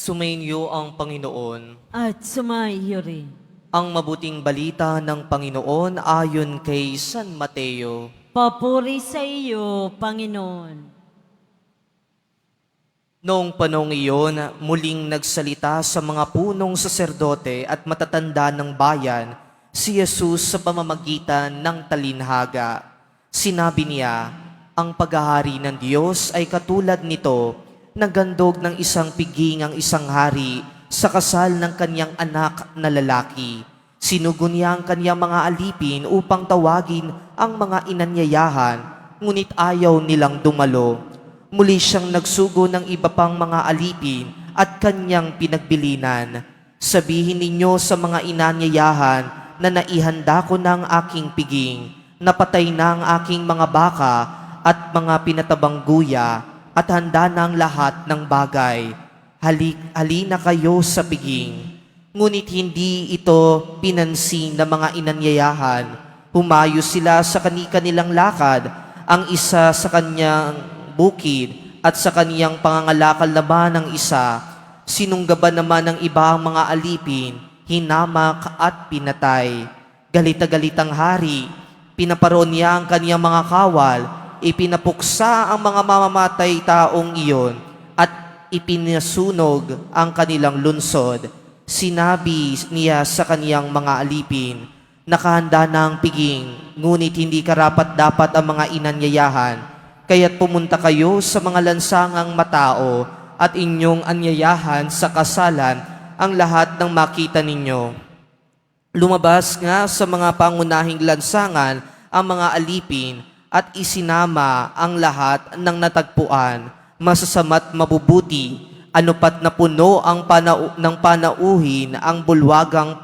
Sumainyo ang Panginoon. at sumaiyo rin. Ang mabuting balita ng Panginoon ayon kay San Mateo. Papuri sa iyo, Panginoon. Noong panong iyon, muling nagsalita sa mga punong saserdote at matatanda ng bayan si Jesus sa pamamagitan ng talinhaga. Sinabi niya, ang paghahari ng Diyos ay katulad nito na gandog ng isang piging ang isang hari sa kasal ng kanyang anak na lalaki. Sinugo niya ang kanyang mga alipin upang tawagin ang mga inanyayahan, ngunit ayaw nilang dumalo. Muli siyang nagsugo ng iba pang mga alipin at kanyang pinagbilinan. Sabihin ninyo sa mga inanyayahan na naihanda ko ng aking piging, napatay na ang aking mga baka at mga pinatabang guya at handa na ang lahat ng bagay. Halik, halina kayo sa piging. Ngunit hindi ito pinansin ng mga inanyayahan. Humayo sila sa kani-kanilang lakad, ang isa sa kanyang bukid at sa kaniyang pangangalakal naman ng isa. Sinunggaban naman ng iba ang mga alipin, hinamak at pinatay. Galit na galit ang hari, pinaparoon niya ang kaniyang mga kawal, ipinapuksa ang mga mamamatay taong iyon at ipinasunog ang kanilang lunsod. Sinabi niya sa kaniyang mga alipin, nakahanda na ang piging, ngunit hindi karapat dapat ang mga inanyayahan. Kaya't pumunta kayo sa mga lansangang matao at inyong anyayahan sa kasalan ang lahat ng makita ninyo. Lumabas nga sa mga pangunahing lansangan ang mga alipin at isinama ang lahat ng natagpuan, masasama't mabubuti, anupat na puno ang panau- ng panauhin ang bulwagang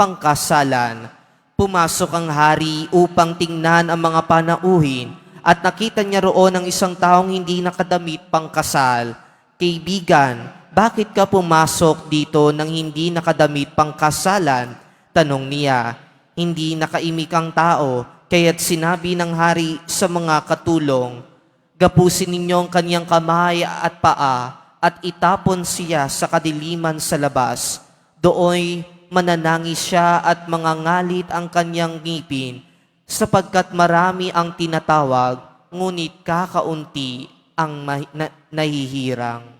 pangkasalan. Pumasok ang hari upang tingnan ang mga panauhin at nakita niya roon ang isang taong hindi nakadamit pangkasal. Kaibigan, bakit ka pumasok dito nang hindi nakadamit pangkasalan? Tanong niya. Hindi nakaimik ang tao, kaya't sinabi ng hari sa mga katulong, Gapusin ninyo ang kanyang kamay at paa at itapon siya sa kadiliman sa labas. Dooy mananangis siya at mangangalit ang kanyang ngipin sapagkat marami ang tinatawag, ngunit kakaunti ang nahihirang.